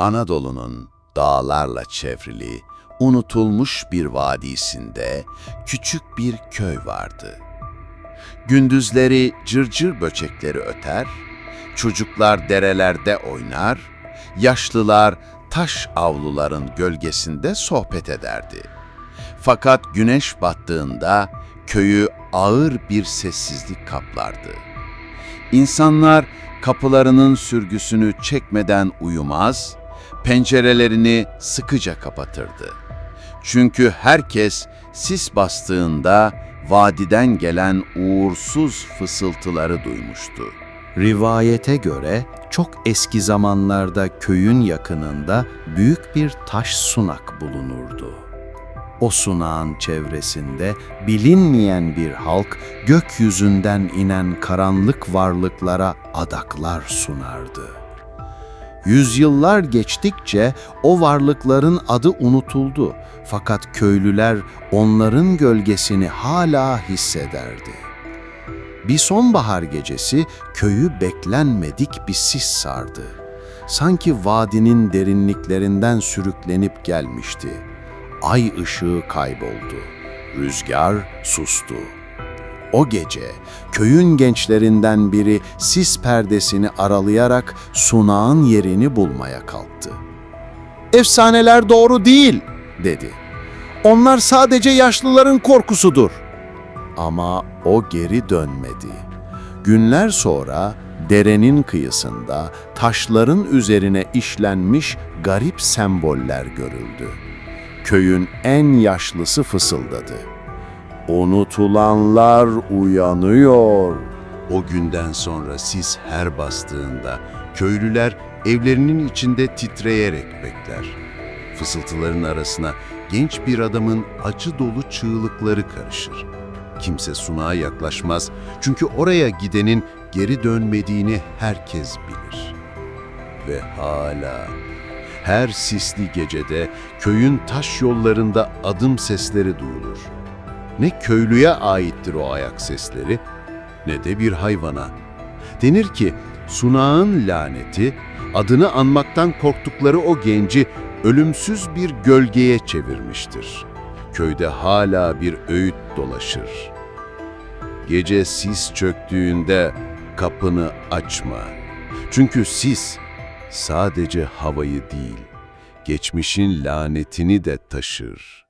Anadolu'nun dağlarla çevrili, unutulmuş bir vadisinde küçük bir köy vardı. Gündüzleri cırcır böcekleri öter, çocuklar derelerde oynar, yaşlılar taş avluların gölgesinde sohbet ederdi. Fakat güneş battığında köyü ağır bir sessizlik kaplardı. İnsanlar kapılarının sürgüsünü çekmeden uyumaz, pencerelerini sıkıca kapatırdı. Çünkü herkes sis bastığında vadiden gelen uğursuz fısıltıları duymuştu. Rivayete göre çok eski zamanlarda köyün yakınında büyük bir taş sunak bulunurdu. O sunağın çevresinde bilinmeyen bir halk gökyüzünden inen karanlık varlıklara adaklar sunardı. Yüzyıllar geçtikçe o varlıkların adı unutuldu fakat köylüler onların gölgesini hala hissederdi. Bir sonbahar gecesi köyü beklenmedik bir sis sardı. Sanki vadinin derinliklerinden sürüklenip gelmişti. Ay ışığı kayboldu. Rüzgar sustu. O gece köyün gençlerinden biri sis perdesini aralayarak sunağın yerini bulmaya kalktı. Efsaneler doğru değil, dedi. Onlar sadece yaşlıların korkusudur. Ama o geri dönmedi. Günler sonra derenin kıyısında taşların üzerine işlenmiş garip semboller görüldü. Köyün en yaşlısı fısıldadı. Unutulanlar uyanıyor. O günden sonra sis her bastığında köylüler evlerinin içinde titreyerek bekler. Fısıltıların arasına genç bir adamın acı dolu çığlıkları karışır. Kimse sunağa yaklaşmaz çünkü oraya gidenin geri dönmediğini herkes bilir. Ve hala her sisli gecede köyün taş yollarında adım sesleri duyulur. Ne köylüye aittir o ayak sesleri ne de bir hayvana. Denir ki sunağın laneti adını anmaktan korktukları o genci ölümsüz bir gölgeye çevirmiştir. Köyde hala bir öğüt dolaşır. Gece sis çöktüğünde kapını açma. Çünkü sis sadece havayı değil, geçmişin lanetini de taşır.